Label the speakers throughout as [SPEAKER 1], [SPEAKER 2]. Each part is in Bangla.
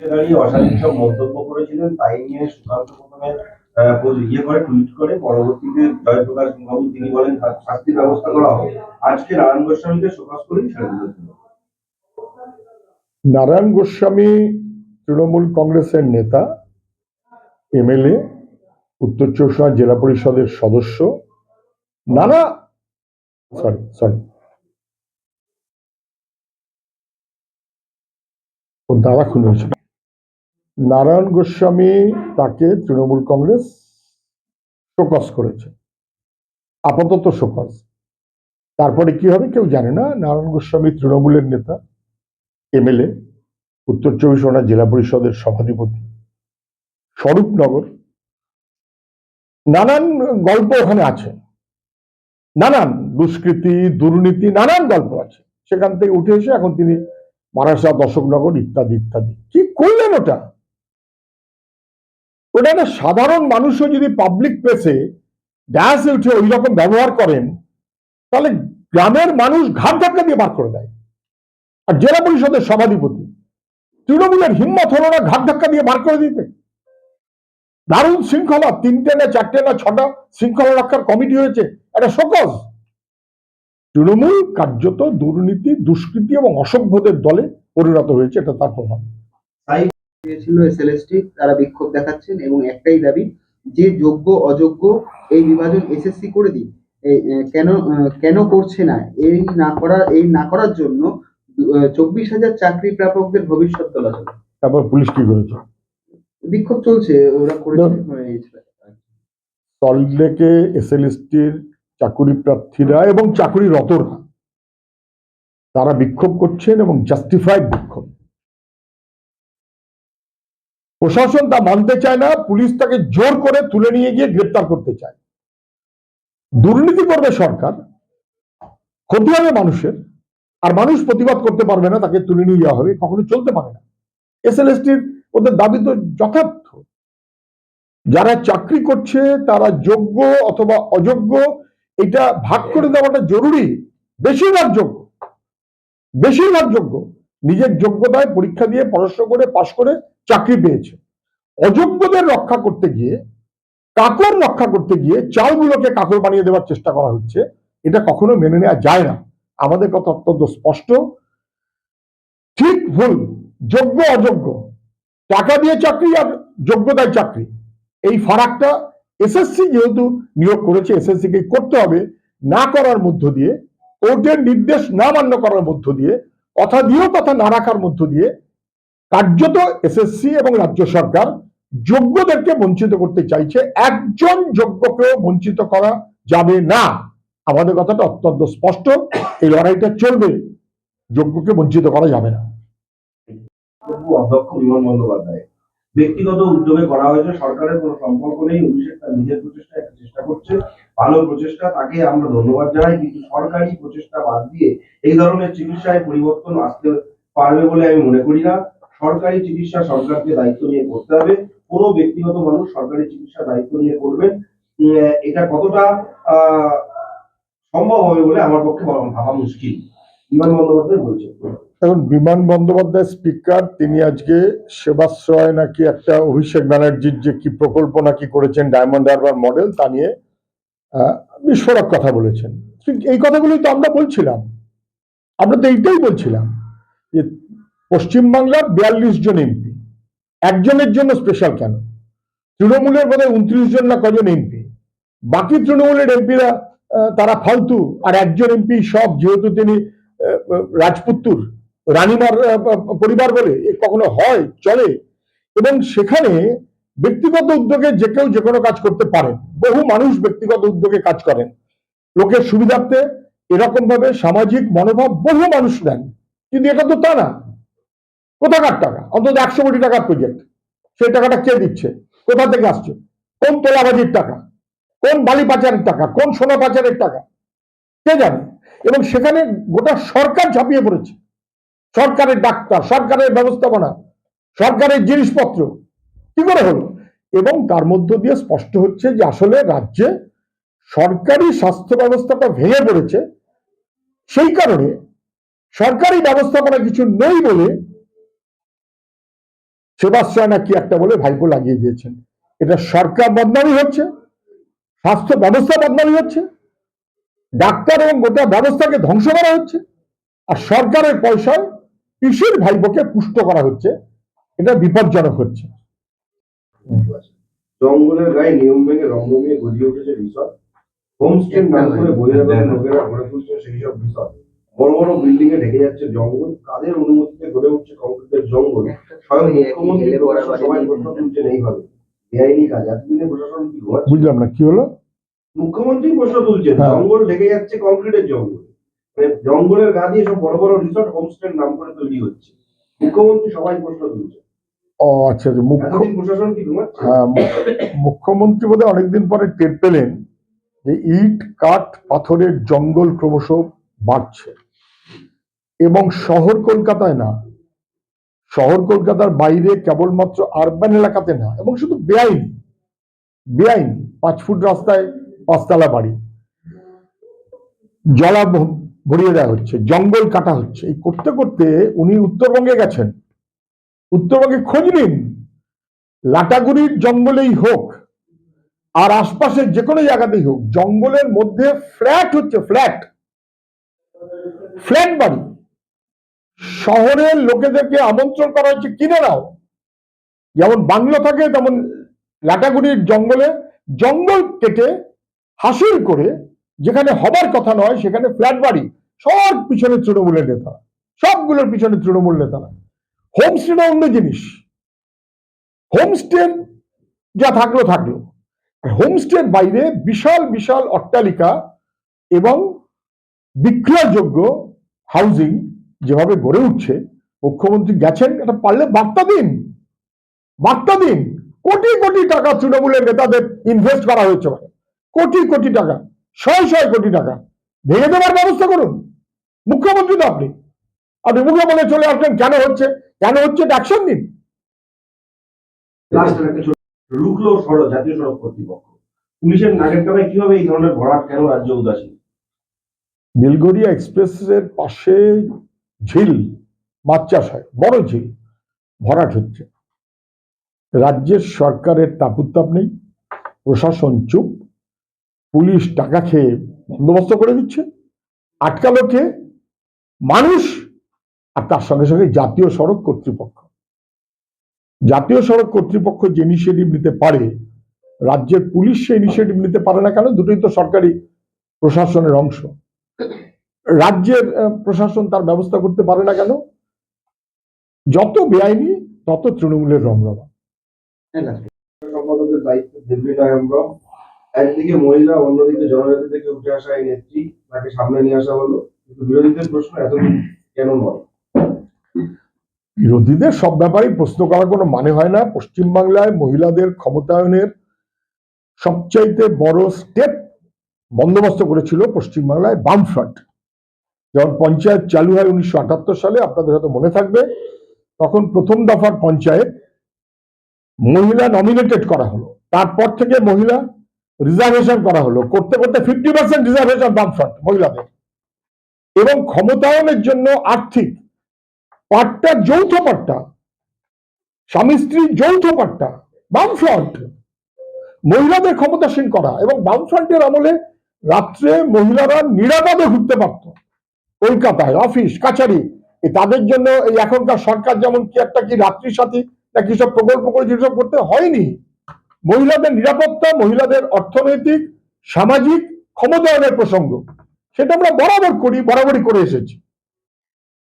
[SPEAKER 1] দাঁড়িয়ে অশালীন সব মন্তব্য করেছিলেন, তাই নিয়ে সুকান্ত প্রথমে ইয়ে করে, টুইট করে, পরবর্তীতে জয়প্রকাশ তিনি বলেন শাস্তির ব্যবস্থা করা হবে আজকে নারায়ণ গোস্বামীকে করেই
[SPEAKER 2] নারায়ণ গোস্বামী তৃণমূল কংগ্রেসের নেতা, এমএলএ, উত্তর পরগনা জেলা পরিষদের সদস্য, নানা সরি সরি দাদা হয়েছিল নারায়ণ গোস্বামী তাকে তৃণমূল কংগ্রেস শোকস করেছে। আপাতত শোকস তারপরে কি হবে কেউ জানে না। নারায়ণ গোস্বামী তৃণমূলের নেতা, এমএলএ, উত্তর চব্বিশ পরগনা জেলা পরিষদের সভাধিপতি, স্বরূপনগর। নানান গল্প ওখানে আছে। নানান দুষ্কৃতি, দুর্নীতি, নানান গল্প আছে। সেখান থেকে উঠে এসে এখন তিনি মারাসা দশকনগর ইত্যাদি ইত্যাদি। কি করলেন ওটা? ওটা একটা সাধারণ মানুষও যদি পাবলিক প্লেসে ড্যাসে উঠে ওই রকম ব্যবহার করেন, তাহলে গ্রামের মানুষ ঘাট ধাক্কা দিয়ে বার করে দেয়। আর জেলা পরিষদের সভাধিপতি, তৃণমূলের হিম্মত হলো না ঘাট ধাক্কা দিয়ে বার করে দিতে। দারুণ শৃঙ্খলা, তিনটে না চারটে না ছটা শৃঙ্খলা রক্ষার কমিটি হয়েছে, একটা শোকজ। তৃণমূল কার্যত দুর্নীতি, দুষ্কৃতি এবং অসভ্যদের দলে পরিণত হয়েছে, এটা তার প্রমাণ।
[SPEAKER 3] হয়েছিল এসএলএসটি তারা বিক্ষোভ দেখাচ্ছেন এবং একটাই দাবি যে যোগ্য অযোগ্য এই বিভাজন এসএসসি করে দিন কেন কেন করছে না? এই না করা এই না করার জন্য চব্বিশ হাজার চাকরি প্রাপকদের ভবিষ্যৎ তোলা
[SPEAKER 2] তারপর পুলিশ কি করেছে?
[SPEAKER 3] বিক্ষোভ চলছে ওরা করেছে
[SPEAKER 2] সল্টলেকে এসএলএসটির চাকুরি প্রার্থীরা এবং চাকুরিরতরা তারা বিক্ষোভ করছেন এবং জাস্টিফাইড বিক্ষোভ। প্রশাসন তা মানতে চায় না, পুলিশ তাকে জোর করে তুলে নিয়ে গিয়ে গ্রেপ্তার করতে চায়। দুর্নীতি করবে সরকার, ক্ষতি হবে মানুষের, আর মানুষ প্রতিবাদ করতে পারবে না, তাকে তুলে নিয়ে যাওয়া হবে, কখনো চলতে পারে না। এস এসএলএসটির ওদের দাবি তো যথার্থ। যারা চাকরি করছে, তারা যোগ্য অথবা অযোগ্য, এটা ভাগ করে দেওয়াটা জরুরি, বেশিরভাগ যোগ্য বেশিরভাগ যোগ্য। নিজের যোগ্যতায় পরীক্ষা দিয়ে পড়াশোনা করে, পাশ করে চাকরি পেয়েছে। অযোগ্যদের রক্ষা করতে গিয়ে, কাকর রক্ষা করতে গিয়ে চালগুলোকে কাকর বানিয়ে দেওয়ার চেষ্টা করা হচ্ছে, এটা কখনো মেনে নেওয়া যায় না। আমাদের কথা অত্যন্ত স্পষ্ট। ঠিক ভুল, যোগ্য, অযোগ্য। টাকা দিয়ে চাকরি আর যোগ্যতায় চাকরি। এই ফারাকটা এসএসসি যেহেতু নিয়োগ করেছে এসএসসি কে করতে হবে, না করার মধ্য দিয়ে, কোর্টের নির্দেশ না মান্য করার মধ্য দিয়ে কথা দিয়েও কথা না রাখার মধ্য দিয়ে কার্যত এসএসসি এবং রাজ্য সরকার যোগ্যদেরকে বঞ্চিত করতে চাইছে, একজন যোগ্যকেও বঞ্চিত করা যাবে না। আমাদের কথাটা অত্যন্ত স্পষ্ট, এই লড়াইটা চলবে, যোগ্যকে বঞ্চিত করা যাবে না।
[SPEAKER 1] অধ্যক্ষ বিমান বন্দ্যোপাধ্যায় ব্যক্তিগত উদ্যোগে করা হয়েছে। সরকারের কোনো সম্পর্ক নেই। অভিষেক তার নিজের প্রচেষ্টা একটা চেষ্টা করছে। ভালো প্রচেষ্টা, তাকে আমরা ধন্যবাদ জানাই। কিন্তু সরকারি প্রচেষ্টা বাদ দিয়ে এই ধরনের চিকিৎসায় পরিবর্তন আসতে পারবে বলে আমি মনে করি না। সরকারি চিকিৎসা সরকারকে দায়িত্ব নিয়ে করতে হবে। কোনো ব্যক্তিগত মানুষ সরকারি চিকিৎসা দায়িত্ব নিয়ে করবেন। এটা কতটা সম্ভব হবে বলে আমার পক্ষে ভাবা মুশকিল। বিমান বন্দ্যোপাধ্যায় বলছেন
[SPEAKER 2] এখন বিমান বন্দ্যোপাধ্যায় স্পিকার তিনি আজকে সেবাশ্রয় নাকি একটা অভিষেক ব্যানার্জির যে কি প্রকল্প নাকি করেছেন ডায়মন্ড হারবার মডেল তা নিয়ে বিস্ফোরক কথা বলেছেন। এই কথাগুলোই তো আমরা বলছিলাম। আমরা তো এইটাই বলছিলাম যে পশ্চিমবাংলার বিয়াল্লিশ জন এমপি, একজনের জন্য স্পেশাল কেন? তৃণমূলের বোধহয় উনত্রিশ জন না কজন এমপি? বাকি তৃণমূলের এমপিরা তারা ফালতু, আর একজন এমপি সব, যেহেতু তিনি রাজপুত্তুর রানীমার পরিবার বলে কখনো হয়, চলে। এবং সেখানে ব্যক্তিগত উদ্যোগে যে কেউ যে কোনো কাজ করতে পারে বহু মানুষ ব্যক্তিগত উদ্যোগে কাজ করেন। লোকের সুবিধার্থে এরকম ভাবে সামাজিক মনোভাব বহু মানুষ নেন। কিন্তু এটা তো তা না। কোথাকার টাকা? অন্তত একশো কোটি টাকার প্রজেক্ট সেই টাকাটা কে দিচ্ছে? কোথা থেকে আসছে? কোন তোলাবাজির টাকা? কোন বালি পাচারের টাকা? কোন সোনা পাচারের টাকা? কে জানে? এবং সেখানে গোটা সরকার ঝাঁপিয়ে পড়েছে। সরকারের ডাক্তার সরকারের ব্যবস্থাপনা সরকারের জিনিসপত্র। কি করে হলো? এবং তার মধ্য দিয়ে স্পষ্ট হচ্ছে যে আসলে রাজ্যে সরকারি স্বাস্থ্য ব্যবস্থাটা ভেঙে পড়েছে। সেই কারণে সরকারি ব্যবস্থাপনা কিছু নেই বলে সেবাশ্রয় নাকি একটা বলে ভাইপো লাগিয়ে দিয়েছেন। এটা সরকার বদনামি হচ্ছে, স্বাস্থ্য ব্যবস্থা বদনামি হচ্ছে, ডাক্তার এবং গোটা ব্যবস্থাকে ধ্বংস করা হচ্ছে, আর সরকারের পয়সায় পিসির ভাইপোকে পুষ্ট করা হচ্ছে? এটা বিপজ্জনক হচ্ছে।
[SPEAKER 1] জঙ্গলের গায়ে নিয়ম ভেঙে রঙ্গমিয়ে গজিয়ে উঠেছে রিসর্ট হোমস্টের নাম করে বহিরাগত লোকেরা গড়ে তুলছে সেই সব রিসর্ট বড় বড় বিল্ডিং এ ঢেকে যাচ্ছে জঙ্গল। কাদের অনুমতিতে গড়ে উঠছে কংক্রিটের জঙ্গল? স্বয়ং মুখ্যমন্ত্রী সবাই প্রশ্ন তুলছেন এইভাবে। বেআইনি কাজ। এতদিনে প্রশাসন কি
[SPEAKER 2] বুঝলাম না কি হলো?
[SPEAKER 1] মুখ্যমন্ত্রী প্রশ্ন তুলছেন
[SPEAKER 2] হ্যাঁ।
[SPEAKER 1] জঙ্গল ঢেকে যাচ্ছে কংক্রিটের জঙ্গল। জঙ্গলের গা দিয়ে সব বড় বড় রিসর্ট হোমস্টের নাম করে তৈরি হচ্ছে। মুখ্যমন্ত্রী সবাই প্রশ্ন তুলছে।
[SPEAKER 2] ও আচ্ছা আচ্ছা, মুখ্য
[SPEAKER 1] প্রশাসন কি
[SPEAKER 2] হ্যাঁ, মুখ্যমন্ত্রী বোধহয় অনেকদিন পরে টের পেলেন যে ইট কাঠ পাথরের জঙ্গল ক্রমশ বাড়ছে। এবং শহর কলকাতায় না শহর কলকাতার বাইরে কেবলমাত্র আরবান এলাকাতে না এবং শুধু বেআইনি বেআইনি পাঁচ ফুট রাস্তায় পাঁচতলা বাড়ি। জলা ভরিয়ে দেওয়া হচ্ছে, জঙ্গল কাটা হচ্ছে। এই করতে করতে উনি উত্তরবঙ্গে গেছেন। উত্তরবঙ্গে খোঁজ নিন। লাটাগুড়ির জঙ্গলেই হোক, আর আশপাশের যে কোনো জায়গাতেই হোক, জঙ্গলের মধ্যে ফ্ল্যাট হচ্ছে, ফ্ল্যাট। ফ্ল্যাট বাড়ি। শহরের লোকেদেরকে আমন্ত্রণ করা হচ্ছে কিনে নাও। যেমন বাংলো থাকে, তেমন লাটাগুড়ির জঙ্গলে জঙ্গল কেটে, হাসিল করে যেখানে হবার কথা নয়, সেখানে ফ্ল্যাট বাড়ি, সব পিছনে তৃণমূলের নেতা, সবগুলোর পিছনে তৃণমূল নেতারা হোমস্টেটা অন্য জিনিস। হোমস্টে যা থাকল থাকল। হোমস্টের বাইরে বিশাল বিশাল অট্টালিকা এবং বিক্রয়যোগ্য হাউজিং যেভাবে গড়ে উঠছে, মুখ্যমন্ত্রী গেছেন, এটা পারলে বার্তা দিন। বার্তা দিন। কোটি কোটি টাকা তৃণমূলের নেতাদের ইনভেস্ট করা হয়েছে। কোটি কোটি টাকা। শয় শয় কোটি টাকা। ভেঙে দেওয়ার ব্যবস্থা করুন। মুখ্যমন্ত্রী তো আপনি। আপনি মুখে বলে চলে আসলেন কেন হচ্ছে? কেন হচ্ছে অ্যাকশন নিন?
[SPEAKER 1] লাস্টের একটা ছোট রুখলো সড়ক জাতীয় সড়ক কর্তৃপক্ষ। পুলিশের নাগের কামায় কীভাবে এই ধরনের ভরাট কেন রাজ্য উদাসীন
[SPEAKER 2] বেলগড়িয়া এক্সপ্রেসের পাশে ঝিল মাছ চাষ হয় বড় ঝিল ভরাট হচ্ছে। রাজ্যের সরকারের তাপুত্তাপ নেই প্রশাসন চুপ পুলিশ টাকা খেয়ে বন্দোবস্ত করে দিচ্ছে, আটকালো কে? মানুষ আর তার সঙ্গে সঙ্গে জাতীয় সড়ক কর্তৃপক্ষ। জাতীয় সড়ক কর্তৃপক্ষ যে ইনিশিয়েটিভ নিতে পারে, রাজ্যের পুলিশ সে ইনিশিয়েটিভ নিতে পারে না কেন? দুটোই তো সরকারি প্রশাসনের অংশ। রাজ্যের প্রশাসন তার ব্যবস্থা করতে পারে না কেন? যত বেআইনি, তত তৃণমূলের রমরমা।
[SPEAKER 1] দায়িত্ব নয়ম্বরম একদিকে মহিলা, অন্যদিকে জনজাতি থেকে উঠে আসা এই নেত্রী, তাকে সামনে নিয়ে আসা হলো। কিন্তু বিরোধীদের প্রশ্ন এতদিন কেন নয়?
[SPEAKER 2] বিরোধীদের সব ব্যাপারেই প্রশ্ন করার কোনো মানে হয় না। পশ্চিমবাংলায় মহিলাদের ক্ষমতায়নের সবচাইতে বড় স্টেপ বন্দোবস্ত করেছিল পশ্চিমবাংলায় বামফ্রন্ট। যখন পঞ্চায়েত চালু হয় উনিশশো আটাত্তর সালে, আপনাদের হয়তো মনে থাকবে, তখন প্রথম দফার পঞ্চায়েত মহিলা নমিনেটেড করা হলো। তারপর থেকে মহিলা রিজার্ভেশন করা হলো। করতে করতে ফিফটি পার্সেন্ট রিজার্ভেশন বামফ্রন্ট মহিলাদের। এবং ক্ষমতায়নের জন্য আর্থিক পাট্টা, যৌথ পাট্টা, স্বামী স্ত্রী যৌথ পাট্টা বামফ্রন্ট মহিলাদের ক্ষমতাসীন করা এবং বামফ্রন্টের আমলে রাত্রে মহিলারা নিরাপদে ঘুরতে পারত। কলকাতায় অফিস কাছারি তাদের জন্য এই এখনকার সরকার যেমন কি একটা কি রাত্রি সাথী না কি সব প্রকল্প করে যেসব করতে হয়নি। মহিলাদের নিরাপত্তা, মহিলাদের অর্থনৈতিক, সামাজিক ক্ষমতায়নের প্রসঙ্গ। সেটা আমরা বরাবর করি, বরাবরই করে এসেছি।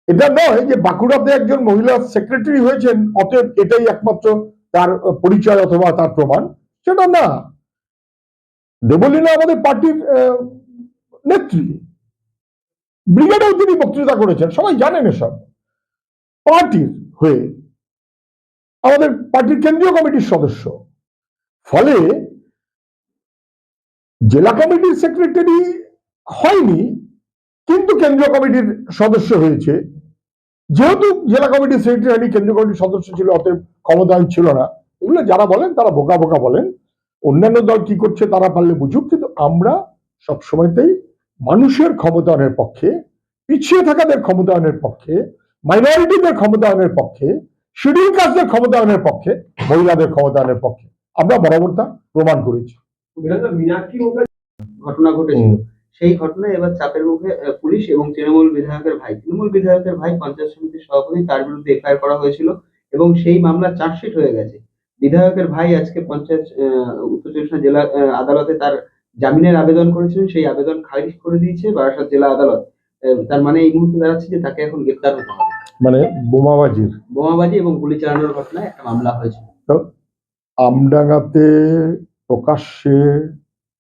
[SPEAKER 2] এটা নয় যে বাঁকুড়াতে একজন মহিলা সেক্রেটারি হয়েছেন, অতএব এটাই একমাত্র তার পরিচয় অথবা তার প্রমাণ। সেটা না। দেবলীনা আমাদের পার্টির নেত্রী। ব্রিগেডেও তিনি বক্তৃতা করেছেন, সবাই জানেন এসব। পার্টির হয়ে আমাদের পার্টির কেন্দ্রীয় কমিটির সদস্য। ফলে জেলা কমিটির সেক্রেটারি হয়নি, কিন্তু কেন্দ্রীয় কমিটির সদস্য হয়েছে। যেহেতু জেলা কমিটির সেক্রেটারি কেন্দ্রীয় কমিটির সদস্য ছিল, অতএব ক্ষমতায়ন ছিল না। এগুলো যারা বলেন, তারা বোকা বোকা বলেন। অন্যান্য দল কি করছে তারা পারলে বুঝুক, কিন্তু আমরা সব সময়তেই মানুষের ক্ষমতায়নের পক্ষে, পিছিয়ে থাকাদের ক্ষমতায়নের পক্ষে মাইনরিটিদের ক্ষমতায়নের পক্ষে শিডিউল কাস্টের ক্ষমতায়নের পক্ষে, মহিলাদের ক্ষমতায়নের পক্ষে। আমরা বরাবর তা প্রমাণ করেছি
[SPEAKER 3] ঘটনা ঘটেছিল। সেই ঘটনায় এবার চাপের মুখে পুলিশ এবং তৃণমূল বিধায়কের ভাই তৃণমূল বিধায়কের ভাই পঞ্চায়েত সমিতির সভাপতি তার বিরুদ্ধে এফআইআর করা হয়েছিল এবং সেই মামলা চার্জশিট হয়ে গেছে। বিধায়কের ভাই আজকে পঞ্চায়েত আহ, উত্তর চব্বিশ জেলা আদালতে তার জামিনের আবেদন করেছিলেন। সেই আবেদন খারিজ করে দিয়েছে বারাসাত জেলা আদালত। আহ, তার মানে এই মুহূর্তে দাঁড়াচ্ছে যে তাকে এখন গ্রেপ্তার হতে হবে।
[SPEAKER 2] মানে বোমাবাজির।
[SPEAKER 3] বোমাবাজি এবং গুলি চালানোর ঘটনায় একটা মামলা হয়েছে
[SPEAKER 2] আমডাঙ্গাতে প্রকাশ্যে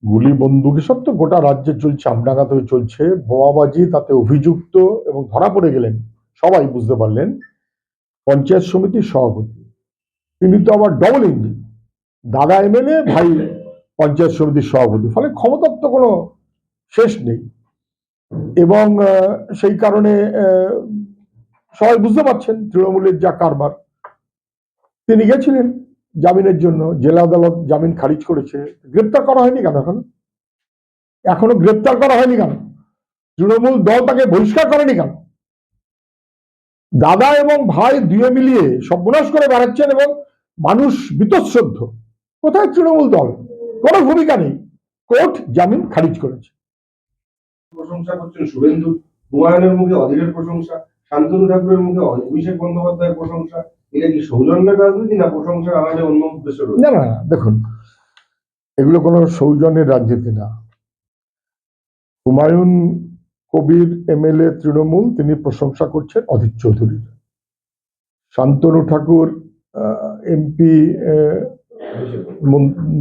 [SPEAKER 2] গুলি বন্দুক এসব তো গোটা রাজ্যে চলছে, আমডাঙ্গাতেও চলছে। বোমাবাজি, তাতে অভিযুক্ত এবং ধরা পড়ে গেলেন সবাই, বুঝতে পারলেন। পঞ্চায়েত সমিতির সভাপতি। তিনি তো আবার ডবল ইঞ্জিন দাদা এমএলএ, ভাই পঞ্চায়েত সমিতির সভাপতি। ফলে ক্ষমতার তো কোনো শেষ নেই। এবং সেই কারণে সবাই বুঝতে পারছেন, তৃণমূলের যা কারবার। তিনি গেছিলেন। জামিনের জন্য জেলা আদালত জামিন খারিজ করেছে। গ্রেপ্তার করা হয়নি কেন এখন? এখনও গ্রেপ্তার করা হয়নি কেন? তৃণমূল দল তাকে বহিষ্কার করেনি কেন? দাদা এবং ভাই দুয়ে মিলিয়ে সর্বনাশ করে বেড়াচ্ছেন এবং মানুষ বীতশ্রদ্ধ। কোথায় তৃণমূল দল? কোনো ভূমিকা নেই। কোর্ট জামিন খারিজ করেছে।
[SPEAKER 1] প্রশংসা করছেন শুভেন্দু। হুমায়ুনের মুখে অধীরের প্রশংসা। শান্তনু ঠাকুরের মুখে অভিষেক বন্দ্যোপাধ্যায়ের প্রশংসা এটা কি সৌজন্যের রাজনীতি না প্রশংসার আমাদের অন্য উদ্দেশ্য
[SPEAKER 2] না না, দেখুন এগুলো কোনো সৌজন্যের রাজনীতি না হুমায়ুন কবির এমএলএ তৃণমূল তিনি প্রশংসা করছেন অধীর চৌধুরীর। শান্তনু ঠাকুর এমপি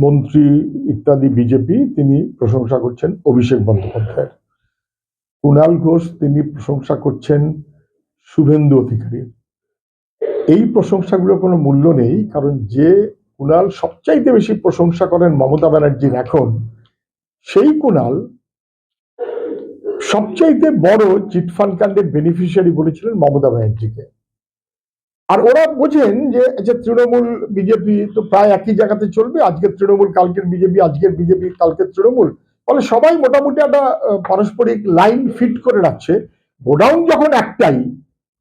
[SPEAKER 2] মন্ত্রী ইত্যাদি বিজেপি তিনি প্রশংসা করছেন অভিষেক বন্দ্যোপাধ্যায়ের। কুণাল ঘোষ তিনি প্রশংসা করছেন শুভেন্দু অধিকারীর এই প্রশংসাগুলোর কোনো মূল্য নেই, কারণ যে কুণাল সবচাইতে বেশি প্রশংসা করেন মমতা ব্যানার্জির এখন, সেই কুণাল সবচাইতে বড় চিটফান্ড কাণ্ডের বেনিফিশিয়ারি বলেছিলেন মমতা ব্যানার্জিকে। আর ওরা বোঝেন যে যে তৃণমূল বিজেপি তো প্রায় একই জায়গাতে চলবে আজকের তৃণমূল, কালকের বিজেপি, আজকের বিজেপি, কালকের তৃণমূল। ফলে সবাই মোটামুটি একটা পারস্পরিক লাইন ফিট করে রাখছে। গোডাউন যখন একটাই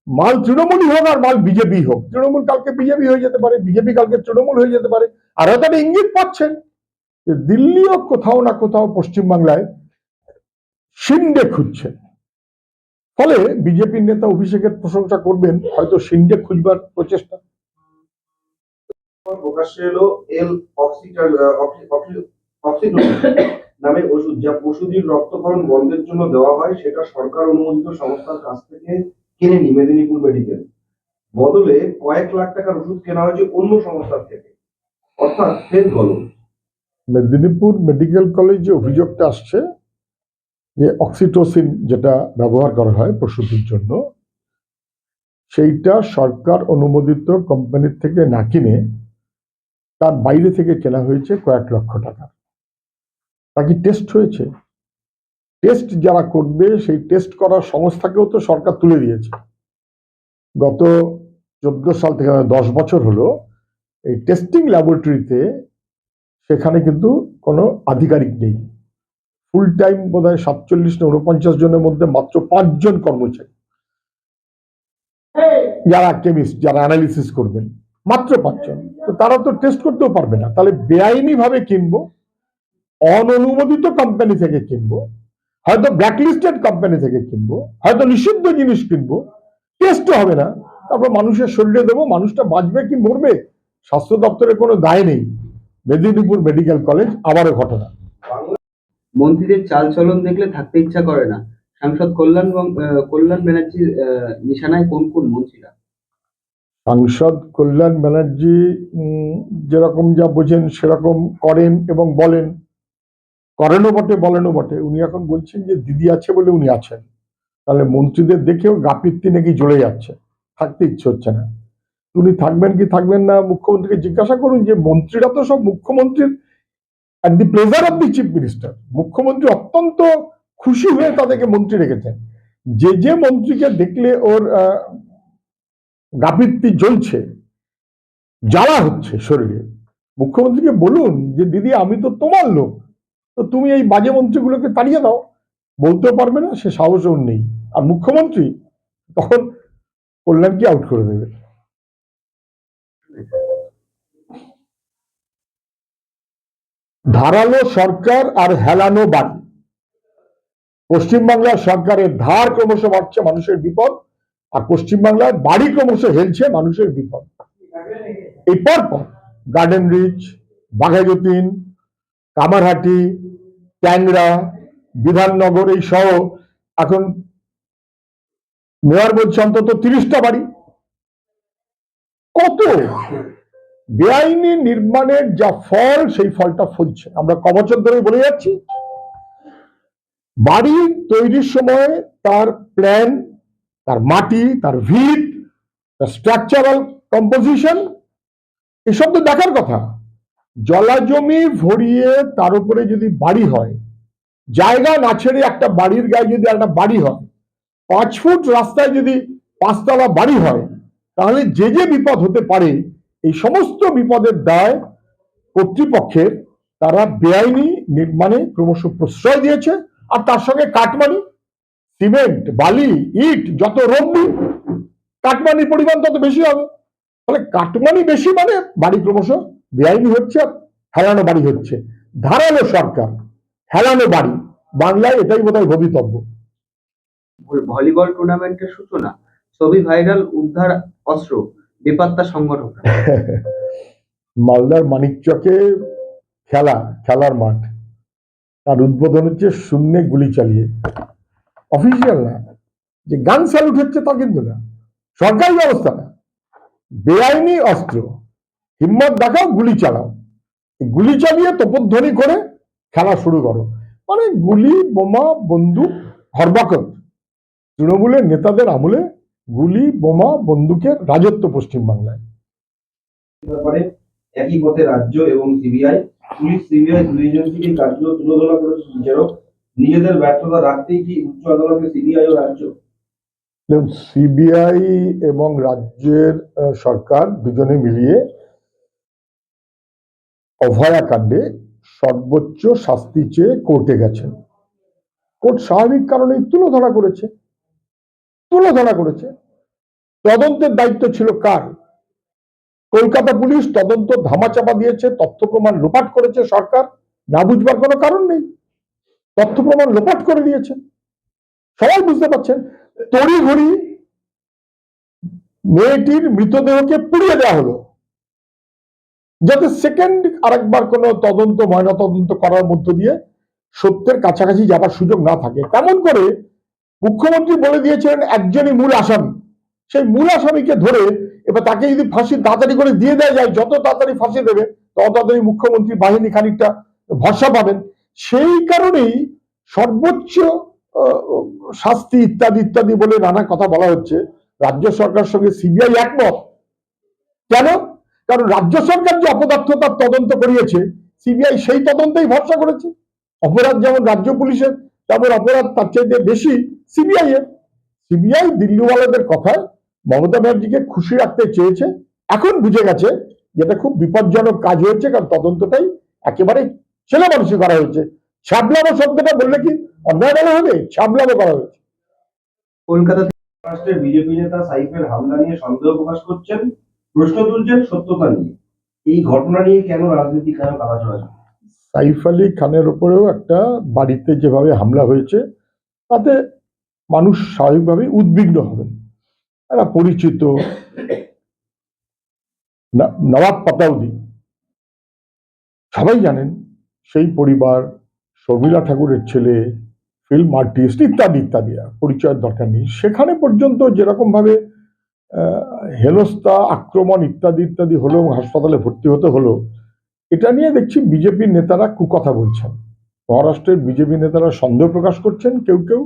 [SPEAKER 2] মাল তৃণমূলই হোক আর মাল বিজেপি হোক। তৃণমূল কালকে বিজেপি হয়ে যেতে পারে, বিজেপি কালকে তৃণমূল হয়ে যেতে পারে। আর হয়তো ইঙ্গিত পাচ্ছেন যে দিল্লিও কোথাও না কোথাও পশ্চিমবাংলায় সিন্ডে খুঁজছে ফলে বিজেপির নেতা অভিষেকের প্রশংসা করবেন, হয়তো সিন্ডে খুঁজবার প্রচেষ্টা।
[SPEAKER 1] প্রকাশ্যে এলো এল নামে ওষুধ, যা পশুদের রক্তক্ষরণ বন্ধের জন্য দেওয়া হয়। সেটা সরকার অনুমোদিত সংস্থার কাছ থেকে কেনেনি মেদিনীপুর মেডিকেল বদলে কয়েক লাখ টাকার ওষুধ কেনা হয়েছে অন্য সংস্থার থেকে। অর্থাৎ ফের গলম
[SPEAKER 2] মেদিনীপুর মেডিকেল কলেজে অভিযোগটা আসছে যে অক্সিটোসিন যেটা ব্যবহার করা হয় প্রসূতির জন্য, সেইটা সরকার অনুমোদিত কোম্পানির থেকে না কিনে তার বাইরে থেকে কেনা হয়েছে কয়েক লক্ষ টাকা। তা কি টেস্ট হয়েছে? টেস্ট যারা করবে, সেই টেস্ট করার সংস্থাকেও তো সরকার তুলে দিয়েছে। গত চোদ্দ সাল থেকে মানে দশ বছর হলো, এই টেস্টিং ল্যাবরেটরিতে সেখানে কিন্তু কোনো আধিকারিক নেই। ফুল টাইম বোধ হয় সাতচল্লিশ না উনপঞ্চাশ জনের মধ্যে মাত্র পাঁচজন কর্মচারী। যারা কেমিস্ট যারা অ্যানালিসিস করবেন মাত্র পাঁচজন। তো তারা তো টেস্ট করতেও পারবে না। তাহলে বেআইনি ভাবে কিনবো? অননুমোদিত কোম্পানি থেকে কিনবো? হয়তো ব্ল্যাকলিস্টেড কোম্পানি থেকে কিনবো হয়তো নিষিদ্ধ জিনিস কিনবো টেস্টও হবে না। তারপর মানুষের শরীরে দেবো মানুষটা বাঁচবে কি মরবে? স্বাস্থ্য দপ্তরের কোনো দায় নেই। মেদিনীপুর মেডিকেল কলেজ আবারও ঘটনা।
[SPEAKER 3] মন্ত্রীদের চালচলন দেখলে থাকতে ইচ্ছা করে না। সাংসদ কল্যাণ কল্যাণ ব্যানার্জির নিশানায় কোন কোন মন্ত্রীরা?
[SPEAKER 2] সাংসদ কল্যাণ ব্যানার্জি উম, যেরকম যা বোঝেন সেরকম করেন এবং বলেন। করেনও বটে, বলেনও বটে। উনি এখন বলছেন যে দিদি আছে বলে উনি আছেন। তাহলে মন্ত্রীদের দেখেও গাপিত্তি নাকি জ্বলে যাচ্ছে। থাকতে ইচ্ছে হচ্ছে না। উনি থাকবেন কি থাকবেন না, মুখ্যমন্ত্রীকে জিজ্ঞাসা করুন যে মন্ত্রীরা তো সব মুখ্যমন্ত্রীর at the pleasure of the chief minister মুখ্যমন্ত্রী অত্যন্ত খুশি হয়ে তাদেরকে মন্ত্রী রেখেছেন। যে যে মন্ত্রীকে দেখলে ওর গাপিত্তি জ্বলছে, জ্বালা হচ্ছে শরীরে। মুখ্যমন্ত্রীকে বলুন যে, দিদি, আমি তো তোমার লোক। তো তুমি এই বাজে মন্ত্রীগুলোকে তাড়িয়ে দাও। বলতেও পারবে না, সে সাহসও নেই। আর মুখ্যমন্ত্রী তখন কল্যাণকে আউট করে দেবে? ধারালো সরকার আর হেলানো বাড়ি। পশ্চিমবাংলার সরকারের ধার ক্রমশ বাড়ছে মানুষের বিপদ, আর পশ্চিমবাংলার বাড়ি ক্রমশ হেলছে মানুষের বিপদ। এই পর পর গার্ডেন রিচ বাঘাযতীন কামারহাটি, ট্যাংরা, বিধাননগর, এই সহ এখন মেয়র বলছে অন্তত তিরিশটা বাড়ি। কত? বেআইনি নির্মাণের যা ফল, সেই ফলটা ফলছে। আমরা ক বছর ধরে বলে যাচ্ছি। বাড়ি তৈরির সময় তার প্ল্যান, তার মাটি, তার ভিত, তার স্ট্রাকচারাল কম্পোজিশন এসব তো দেখার কথা। জলাজমি ভরিয়ে তার উপরে যদি বাড়ি হয়, জায়গা না ছেড়ে একটা বাড়ির গায়ে যদি একটা বাড়ি হয়, পাঁচ ফুট রাস্তায় যদি পাঁচতলা বাড়ি হয়, তাহলে যে যে বিপদ হতে পারে, এই সমস্ত বিপদের দায় কর্তৃপক্ষের। তারা বেআইনি নির্মাণে ক্রমশ প্রশ্রয় দিয়েছে আর তার সঙ্গে কাটমানি, সিমেন্ট, বালি, ইট, যত রম্বি কাটমানির পরিমাণ তত বেশি হবে। তাহলে কাটমানি বেশি মানে বাড়ি ক্রমশ বেআইনি হচ্ছে হেলানো বাড়ি হচ্ছে। ধারালো সরকার হেলানো বাড়ি বাংলায় এটাই বোধহয় ভবিতব্য।
[SPEAKER 3] ভলিবল টুর্নামেন্টের সূচনা ছবি ভাইরাল উদ্ধার অস্ত্র বেপাত্তা সংগঠক।
[SPEAKER 2] মালদার মানিকচকে খেলা খেলার মাঠ। তার উদ্বোধন হচ্ছে শূন্যে গুলি চালিয়ে। অফিসিয়াল না যে গান স্যালুট হচ্ছে তা কিন্তু না। সরকারি ব্যবস্থা না। বেআইনি অস্ত্র। হিম্মত দেখাও গুলি চালাও। গুলি চালিয়ে তোপধ্বনি করে খেলা শুরু করো। মানে গুলি বোমা বন্দুক হরবাকত। তৃণমূলের নেতাদের আমলে গুলি বোমা বন্দুকের রাজত্ব পশ্চিমবাংলায়।
[SPEAKER 1] ব্যাপারে একই পথে রাজ্য এবং সিবিআই পুলিশ সিবিআই দুই এজেন্সিকে কার্য তুলোধনা করেছে বিচারক। নিজেদের ব্যর্থতা রাখতেই কি উচ্চ আদালতে সিবিআই ও রাজ্য?
[SPEAKER 2] সিবিআই এবং রাজ্যের সরকার দুজনে মিলিয়ে অভয়াকাণ্ডে সর্বোচ্চ শাস্তি চেয়ে কোর্টে গেছেন। কোর্ট স্বাভাবিক কারণে তুলো ধরা করেছে। তুলো ধরা করেছে। তদন্তের দায়িত্ব ছিল কার? কলকাতা পুলিশ তদন্ত ধামাচাপা দিয়েছে, তথ্য প্রমাণ লোপাট করেছে সরকার। না বুঝবার কোনো কারণ নেই। তথ্য প্রমাণ লোপাট করে দিয়েছে। সবাই বুঝতে পারছেন? তড়ি তড়িঘড়ি মেয়েটির মৃতদেহকে পুড়িয়ে দেওয়া হলো। যাতে সেকেন্ড আরেকবার কোনো তদন্ত, ময়না তদন্ত করার মধ্য দিয়ে সত্যের কাছাকাছি যাবার সুযোগ না থাকে। তেমন করে মুখ্যমন্ত্রী বলে দিয়েছিলেন, একজনই মূল আসামি। সেই মূল আসামিকে ধরে এবার তাকে যদি ফাঁসি তাড়াতাড়ি করে দিয়ে দেওয়া যায়, যত তাড়াতাড়ি ফাঁসি দেবে, তত তাড়াতাড়ি মুখ্যমন্ত্রী বাহিনী খানিকটা ভরসা পাবেন। সেই কারণেই সর্বোচ্চ শাস্তি ইত্যাদি ইত্যাদি বলে নানা কথা বলা হচ্ছে। রাজ্য সরকার সঙ্গে সিবিআই একমত। কেন? কারণ রাজ্য সরকার যে অপদার্থতার তদন্ত করিয়েছে, সিবিআই সেই তদন্তেই ভরসা করেছে। অপরাধ যেমন রাজ্য পুলিশের, তেমন অপরাধ তার চাইতে বেশি সিবিআই এর। সিবিআই দিল্লিওয়ালাদের কথায় মমতা ব্যানার্জিকে খুশি রাখতে চেয়েছে। এখন বুঝে গেছে যেটা খুব বিপজ্জনক কাজ হয়েছে, কারণ তদন্তটাই একেবারে ছেলে মানুষই করা হয়েছে। ছাবলামো শব্দটা বললে কি অন্যায় বলা হবে? ছাবলামো করা হয়েছে।
[SPEAKER 3] কলকাতা
[SPEAKER 1] বিজেপি নেতা সাইফের হামলা নিয়ে সন্দেহ প্রকাশ করছেন। প্রশ্ন তুলছেন সত্যতা নিয়ে। এই ঘটনা নিয়ে কেন রাজনীতি
[SPEAKER 2] সাইফ আলী খানের একটা বাড়িতে যেভাবে হামলা হয়েছে তাতে মানুষ স্বাভাবিকভাবে উদ্বিগ্ন হবেন। পরিচিত। নবাব পাতাউদি সবাই জানেন সেই পরিবার শর্মিলা ঠাকুরের ছেলে ফিল্ম আর্টিস্ট ইত্যাদি ইত্যাদি পরিচয়ের দরকার নেই। সেখানে পর্যন্ত যেরকম ভাবে আহ, হেনস্থা, আক্রমণ ইত্যাদি ইত্যাদি হলো এবং হাসপাতালে ভর্তি হতে হলো এটা নিয়ে দেখছি বিজেপির নেতারা কুকথা বলছেন। মহারাষ্ট্রের বিজেপি নেতারা সন্দেহ প্রকাশ করছেন, কেউ কেউ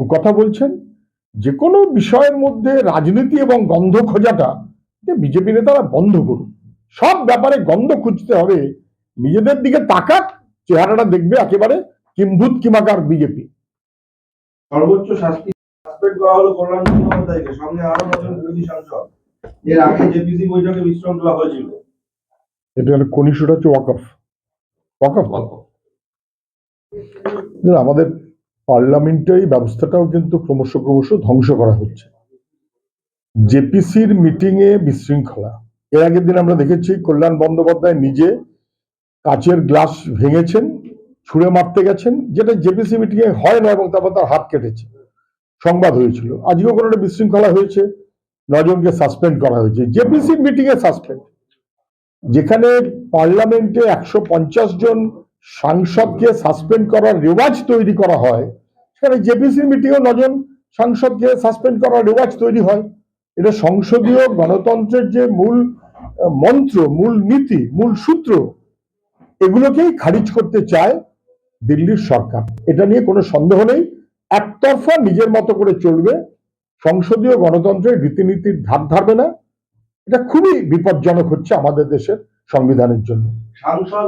[SPEAKER 2] কুকথা বলছেন। যে কোনো বিষয়ের মধ্যে রাজনীতি এবং গন্ধ খোঁজাটা বিজেপি নেতারা বন্ধ করুন। সব ব্যাপারে গন্ধ খুঁজতে হবে। নিজেদের দিকে তাকাক, চেহারাটা দেখবে একেবারে কিম্ভূত কিমাকার বিজেপি।
[SPEAKER 1] সর্বোচ্চ শাস্তি সাসপেন্ড করা হলো কল্যাণ মুখোপাধ্যায়কে সঙ্গে আরও নজন বিরোধী সাংসদ। এর আগে জেপিসি বৈঠকে বিশ্রাম দেওয়া হয়েছিল।
[SPEAKER 2] এটা হলো কনিষ্ঠটা হচ্ছে ওয়াকফ। ওয়াকফ? দেখুন, আমাদের পার্লামেন্টারি ব্যবস্থাটাও কিন্তু ক্রমশ ক্রমশ ধ্বংস করা হচ্ছে। জেপিসির মিটিং এ বিশৃঙ্খলা। এর আগের দিন আমরা দেখেছি কল্যাণ বন্দ্যোপাধ্যায় নিজে কাচের গ্লাস ভেঙেছেন ছুঁড়ে মারতে গেছেন যেটা জেপিসি মিটিং এ হয় না এবং তারপর তার হাত কেটেছে। সংবাদ হয়েছিল। আজকেও কোনো একটা বিশৃঙ্খলা হয়েছে নজনকে সাসপেন্ড করা হয়েছে। জেপিসি মিটিং এ সাসপেন্ড যেখানে পার্লামেন্টে একশো পঞ্চাশ জন সাংসদকে সাসপেন্ড করার রেওয়াজ তৈরি করা হয়, সেখানে জেপিসি মিটিংও নজন সাংসদকে সাসপেন্ড করার রেওয়াজ তৈরি হয়। এটা সংসদীয় গণতন্ত্রের যে মূল, মন্ত্র, মূল নীতি, মূল সূত্র, এগুলোকেই খারিজ করতে চায় দিল্লির সরকার। এটা নিয়ে কোনো সন্দেহ নেই। একতরফা নিজের মতো করে চলবে, সংসদীয় গণতন্ত্রের রীতিনীতির ধার ধারবে না। এটা খুবই বিপজ্জনক হচ্ছে আমাদের দেশের সংবিধানের জন্য।
[SPEAKER 1] সাংসদ